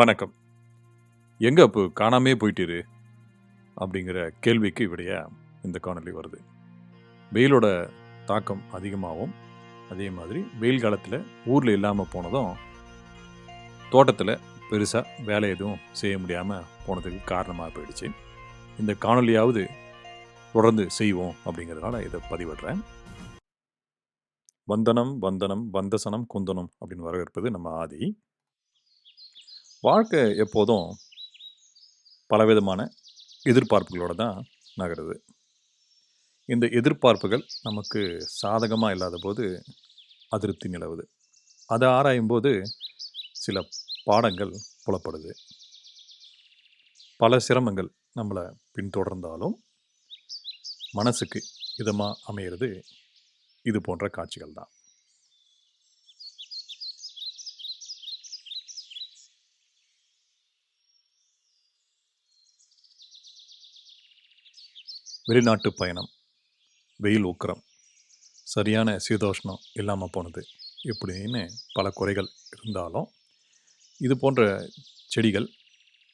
வணக்கம். எங்கே அப்போ? காணாமே போயிட்டீரு. அப்படிங்கிற கேள்விக்கு விடைய இந்த காணொலி வருது. வெயிலோட தாக்கம் அதிகமாகவும் அதே மாதிரி வெயில் காலத்தில் ஊரில் இல்லாமல் போனதும் தோட்டத்தில் பெருசாக வேலை எதுவும் செய்ய முடியாமல் போனதுக்கு காரணமாக போயிடுச்சு. இந்த காணொளியாவது தொடர்ந்து செய்வோம் அப்படிங்கிறதுனால இதை பதிவிடுறேன். வந்தனம் வந்தனம் வந்தசனம் குந்தனம் அப்படின்னு வரவேற்பது நம்ம ஆதி. வாழ்க்கை எப்போதும் பலவிதமான எதிர்பார்ப்புகளோட தான் நகருது. இந்த எதிர்பார்ப்புகள் நமக்கு சாதகமாக இல்லாத போது அதிருப்தி நிலவுது. அதை ஆராயும் போது சில பாடங்கள் புலப்படுது. பல சிரமங்கள் நம்மளை பின்தொடர்ந்தாலும் மனசுக்கு இதமாக அமையிறது இது போன்ற காட்சிகள் தான் வெளிநாட்டு பயணம். வெயில் உக்கரம். சரியான சீதோஷ்ணம் இல்லாமல் போனது. இப்படின்னு பல குறைகள் இருந்தாலும் இது போன்ற செடிகள்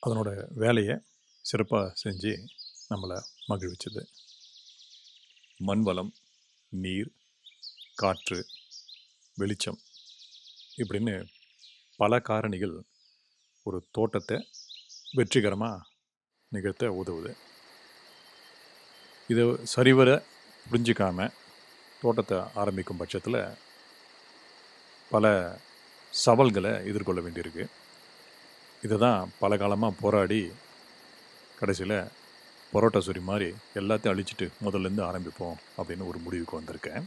அதனோட வேலையை சிறப்பாக செஞ்சு நம்மளை மகிழ்விச்சது. மண் வளம் நீர் காற்று வெளிச்சம் இப்படின்னு பல காரணிகள் ஒரு தோட்டத்தை வெற்றிகரமாக நிகழ்த்த உதவுது. இதை சரிவர புரிஞ்சிக்காமல் தோட்டத்தை ஆரம்பிக்கும் பட்சத்தில் பல சவால்களை எதிர்கொள்ள வேண்டியிருக்கு. இதை தான் பல காலமாக போராடி கடைசியில் பரோட்டா சொரி மாதிரி எல்லாத்தையும் அழிச்சிட்டு முதல்லேருந்து ஆரம்பிப்போம் அப்படின்னு ஒரு முடிவுக்கு வந்திருக்கேன்.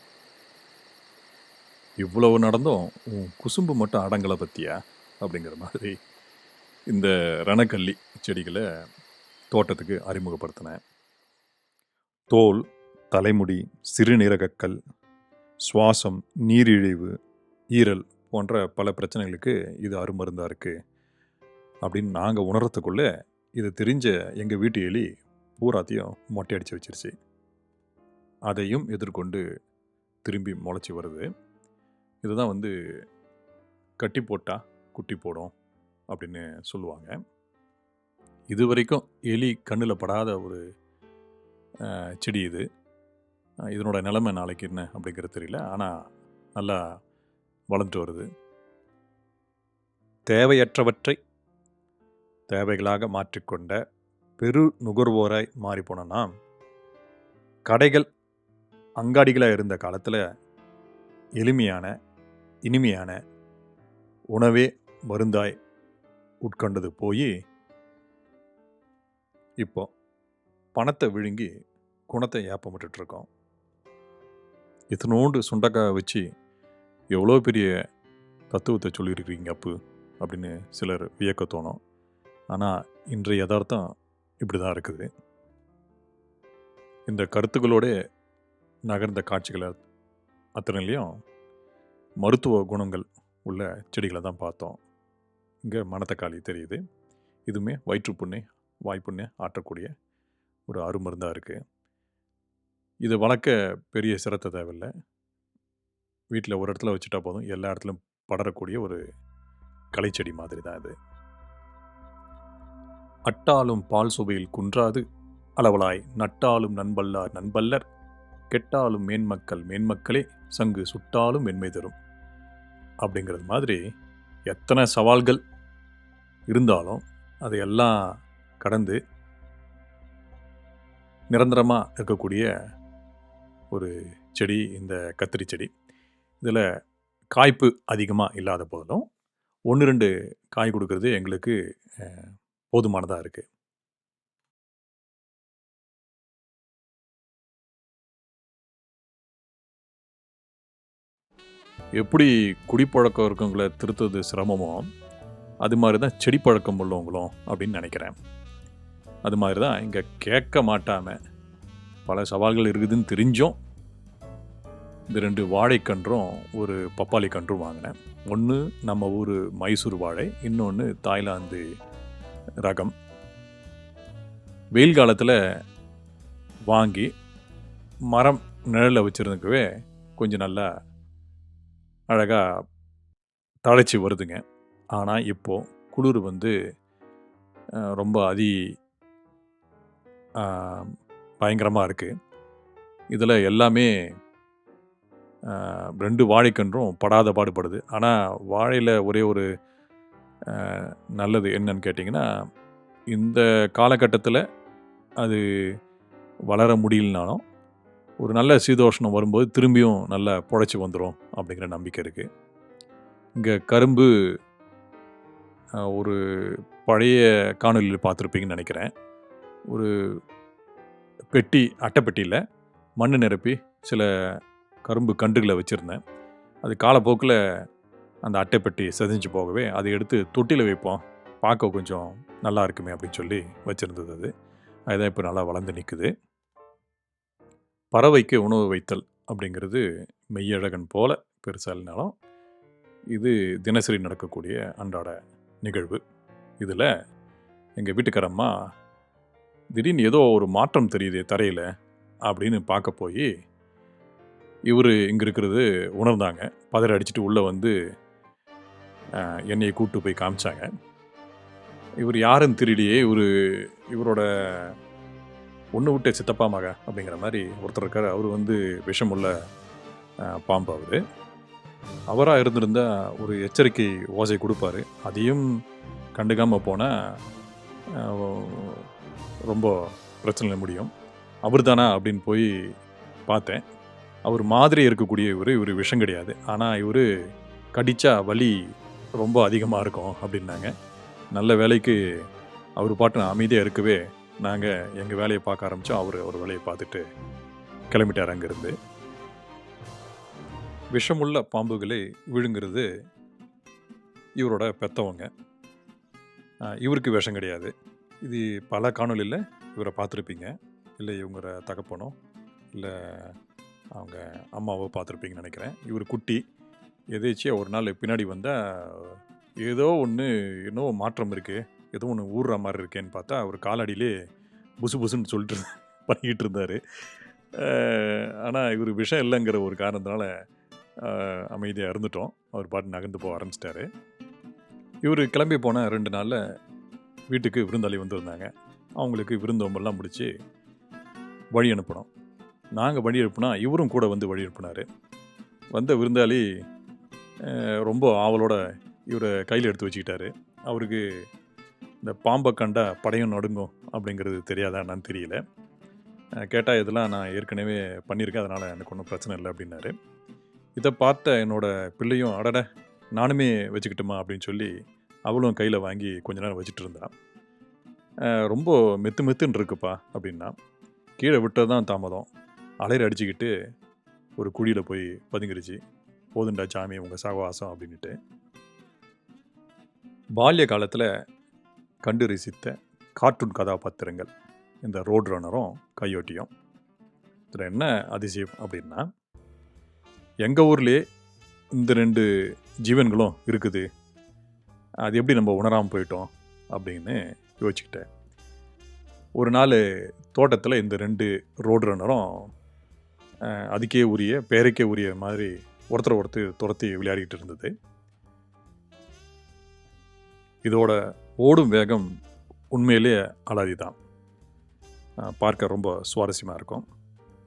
இவ்வளவு நடந்தும் உன் குசும்பு மட்டும் அடங்கலை பற்றியா அப்படிங்கிற மாதிரி இந்த ரணக்கல்லி செடிகளை தோட்டத்துக்கு அறிமுகப்படுத்தினேன். தோல் தலைமுடி சிறுநீரகக்கல் சுவாசம் நீரிழிவு ஈரல் போன்ற பல பிரச்சனைகளுக்கு இது அருமருந்தாக இருக்குது அப்படின்னு நாங்கள் உணர்றதுக்குள்ளே இது தெரிஞ்ச எங்கள் வீட்டு எலி பூராத்தையும் மொட்டை அடித்து வச்சிருச்சு. அதையும் எதிர்கொண்டு திரும்பி முளைச்சி வருது. இதுதான் வந்து கட்டி போட்டால் குட்டி போடும் அப்படின்னு சொல்லுவாங்க. இது வரைக்கும் எலி கண்ணில் படாத ஒரு செடி இது. இதனோட நிலைமை நாளைக்கு என்ன அப்படிங்கிறது தெரியல. ஆனால் நல்லா வளர்ந்துட்டு வருது. தேவையற்றவற்றை தேவைகளாக மாற்றிக்கொண்ட பெரு நுகர்வோராய் மாறிப்போன கடைகள் அங்காடிகளாக இருந்த காலத்தில் எளிமையான இனிமையான உணவே மருந்தாய் உட்கொண்டது போய் இப்போ பணத்தை விழுங்கி குணத்தை ஏப்பமிட்டுட்டு இருக்கோம் இத்தனோண்டு சுண்டக்காய் வச்சு எவ்வளோ பெரிய தத்துவத்தை சொல்லியிருக்கிறீங்க அப்பு? அப்படின்னு சிலர் வியக்க தோணும். ஆனால் இன்றைய யதார்த்தம் இப்படி தான் இருக்குது. இந்த கருத்துக்களோட நகர்ந்த காட்சிகளை அத்தனையிலையும் மருத்துவ குணங்கள் உள்ள செடிகளை தான் பார்த்தோம். இங்கே மணத்தக்காளி தெரியுது. இதுவுமே வயிற்றுப்புண்ணே வாய்ப்புண்ணே ஆற்றக்கூடிய ஒரு அருமருந்தாக இருக்குது இது வளர்க்க பெரிய சிரத்தை தேவையில்லை. வீட்டில் ஒரு இடத்துல வச்சுட்டா போதும். எல்லா இடத்துலையும் படரக்கூடிய ஒரு கலைச்செடி மாதிரி தான் இது. அட்டாலும் பால் சுவையில் குன்றாது. அளவலாய் நட்டாலும் நண்பல்லார் நண்பல்லர். கெட்டாலும் மேன்மக்கள் மேன்மக்களே சங்கு சுட்டாலும் மென்மை தரும். அப்படிங்கிறது மாதிரி எத்தனை சவால்கள் இருந்தாலும் அதையெல்லாம் கடந்து நிரந்தரமாக இருக்கக்கூடிய ஒரு செடி இந்த கத்திரி செடி. இதில் காய்ப்பு அதிகமாக இல்லாத போதிலும் ஒன்று ரெண்டு காய் கொடுக்கறது எங்களுக்கு போதுமானதாக இருக்குது எப்படி குடிப்பழக்கம் இருக்கவங்கள திருத்துறது சிரமமோ அது மாதிரி தான் செடி பழக்கம் உள்ளவங்களும் அப்படின்னு நினைக்கிறேன். அது மாதிரி தான் இங்கே கேட்க மாட்டாமல் பல சவால்கள் இருக்குதுன்னு தெரிஞ்சும் இந்த ரெண்டு வாழைக்கன்றும் ஒரு பப்பாளி கன்றும் வாங்கினேன். ஒன்று நம்ம ஊர் மைசூர் வாழை இன்னொன்று தாய்லாந்து ரகம். வெயில் காலத்தில் வாங்கி மரம் நிழலில் வச்சுருந்துக்கவே கொஞ்சம் நல்லா அழகாக தழைச்சி வருதுங்க. ஆனால் இப்போது குளிர் வந்து ரொம்ப அதி பயங்கரமாக இருக்குது இதில் எல்லாமே ரெண்டு வாழைக்கன்றும் படாத பாடுபடுது. ஆனால் வாழையில் ஒரே ஒரு நல்லது என்னன்னு கேட்டிங்கன்னா இந்த காலகட்டத்தில் அது வளர முடியலனாலும் ஒரு நல்ல சீதோஷ்ணம் வரும்போது திரும்பியும் நல்லா புழைச்சி வந்துடும் அப்படிங்கிற நம்பிக்கை இருக்குது இங்கே கரும்பு ஒரு பழைய காணொலியில் பார்த்துருப்பீங்கன்னு நினைக்கிறேன். ஒரு பெட்டி அட்டைப்பெட்டியில் மண் நிரப்பி சில கரும்பு கன்றுகளை வச்சுருந்தேன். அது காலப்போக்கில் அந்த அட்டைப்பெட்டி செதிஞ்சு போகவே அதை எடுத்து தொட்டியில் வைப்போம். பார்க்க கொஞ்சம் நல்லா இருக்குமே அப்படின்னு சொல்லி வச்சுருந்தது அது. அதுதான் இப்போ நல்லா வளர்ந்து நிற்குது பறவைக்கு உணவு வைத்தல் அப்படிங்கிறது மெய்யழகன் போல பெருசாக இல்லைனாலும் இது தினசரி நடக்கக்கூடிய அன்றாட நிகழ்வு. இதில் எங்கள் வீட்டுக்காரம்மா திடீர்னு ஏதோ ஒரு மாற்றம் தெரியுது தரையில் அப்படின்னு பார்க்க போய் இவர் இங்கே இருக்கிறது உணர்ந்தாங்க. பதற அடிச்சுட்டு உள்ளே வந்து என்னையை கூப்பிட்டு போய் காமிச்சாங்க. இவர் யாருன்னு தெரியலையே இவர் இவரோட ஒன்று விட்ட சித்தப்பா மக அப்படிங்கிற மாதிரி ஒருத்தர் இருக்கார். அவர் வந்து விஷமுள்ள உள்ள பாம்பு அவர். அவராக இருந்திருந்தா ஒரு எச்சரிக்கை ஓசை கொடுப்பாரு. அதையும் கண்டுக்காமல் போனால் ரொம்ப பிரச்சனை முடியும். அவர் தானா அப்படின்னு போய் பார்த்தேன். அவர் மாதிரி இருக்கக்கூடிய இவர் இவர் விஷம் கிடையாது. ஆனால் இவர் கடித்தா வலி ரொம்ப அதிகமாக இருக்கும் அப்படின்னாங்க. நல்ல வேலைக்கு அவர் பாட்டு அமைதியாக இருக்கவே நாங்கள் எங்கள் வேலையை பார்க்க ஆரம்பித்தோம் அவர் அவர் வேலையை பார்த்துட்டு கிளம்பிட்டார் அங்கேருந்து. விஷமுள்ள பாம்புகளை விழுங்குறது இவரோட பெத்தவங்க. இவருக்கு விஷம் கிடையாது. இது பல காணொலியில் இவரை பார்த்துருப்பீங்க. இல்லை இவங்க தகப்பனோ இல்லை அவங்க அம்மாவோ பார்த்துருப்பீங்கன்னு நினைக்கிறேன். இவர் குட்டி. எதேச்சியாக ஒரு நாள் பின்னாடி வந்தால் ஏதோ ஒன்று என்னவோ மாற்றம் இருக்குது ஏதோ ஒன்று ஊறுற மாதிரி இருக்கேன்னு பார்த்தா அவர் காலடியிலே புசு புசுன்னு சொல்லிட்டு பண்ணிக்கிட்டு இருந்தார். ஆனால் இவர் விஷம் இல்லைங்கிற ஒரு காரணத்தினால அமைதியாக இருந்துட்டோம். அவர் பாட்டு நகர்ந்து போக ஆரம்பிச்சிட்டாரு. இவர் கிளம்பி போன ரெண்டு நாளில் வீட்டுக்கு விருந்தாளி வந்திருந்தாங்க. அவங்களுக்கு விருந்தோம்பெல்லாம் முடித்து வழி அனுப்பினோம். நாங்கள் வழி அனுப்புனா இவரும் கூட வந்து வழி அனுப்புனார். வந்த விருந்தாளி ரொம்ப ஆவலோட இவரை கையில் எடுத்து வச்சுக்கிட்டாரு. அவருக்கு இந்த பாம்பை கண்டா படையும் நடுங்கும் அப்படிங்கிறது தெரியாதா என்னன்னு தெரியல. கேட்டால் இதெல்லாம் நான் ஏற்கனவே பண்ணியிருக்கேன் அதனால் எனக்கு ஒன்றும் பிரச்சனை இல்லை அப்படின்னாரு. இதை பார்த்த என்னோடய பிள்ளையும் அடட நானுமே வச்சுக்கிட்டுமா அப்படின்னு சொல்லி அவளும் கையில் வாங்கி கொஞ்ச நேரம் வச்சுட்டு இருந்தா. ரொம்ப மெத்து மெத்துன்னு இருக்குப்பா அப்படின்னா கீழே விட்டது தான் தாமதம். அலையிற அடிச்சுக்கிட்டு ஒரு குழியில் போய் பதுங்கிருச்சு. போதுண்டா சாமி உங்கள் சகவாசம் அப்படின்ட்டு பால்ய காலத்தில் கண்டு ரசித்த கார்ட்டூன் கதாபாத்திரங்கள் இந்த ரோட் ரன்னரும் கையோட்டியும். இதில் என்ன அதிசயம் அப்படின்னா எங்கள் ஊர்லேயே இந்த ரெண்டு ஜீவன்களும் இருக்குது. அது எப்படி நம்ம உணராமல் போயிட்டோம் அப்படின்னு யோசிச்சுக்கிட்டேன். ஒரு நாள் தோட்டத்தில் இந்த ரெண்டு ரோடு ரன்னரும் அதுக்கே உரிய பேருக்கே உரிய மாதிரி ஒருத்தர் ஒருத்தர் துரத்தி விளையாடிக்கிட்டு இருந்தது. இதோட ஓடும் வேகம் உண்மையிலேயே அலாதி தான். பார்க்க ரொம்ப சுவாரஸ்யமாக இருக்கும்.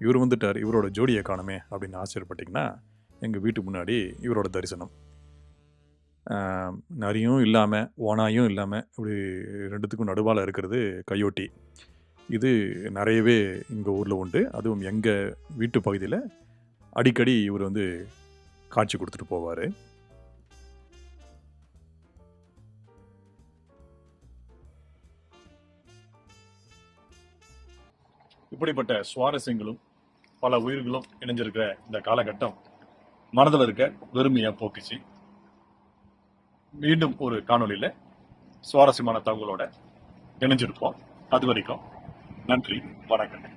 இவர் வந்துட்டார் இவரோட ஜோடியை காணுமே அப்படின்னு ஆச்சரியப்பட்டிங்கன்னா எங்கள் வீட்டு முன்னாடி இவரோட தரிசனம். நரியும் இல்லாமல் ஓனாயும் இல்லாமல் இப்படி ரெண்டுத்துக்கும் நடுவால் இருக்கிறது கையோட்டி. இது நிறையவே எங்கள் ஊரில் உண்டு. அதுவும் எங்கள் வீட்டு பகுதியில் அடிக்கடி இவர் வந்து காட்சி கொடுத்துட்டு போவார். இப்படிப்பட்ட சுவாரஸ்யங்களும் பல உயிர்களும் இணைஞ்சிருக்கிற இந்த காலகட்டம் மனதில் இருக்க வெறுமையாக போக்குச்சு. மீண்டும் ஒரு காணொளியில் சுவாரஸ்யமான தகவலோட இணைஞ்சிருப்போம். அது வரைக்கும் நன்றி வணக்கம்.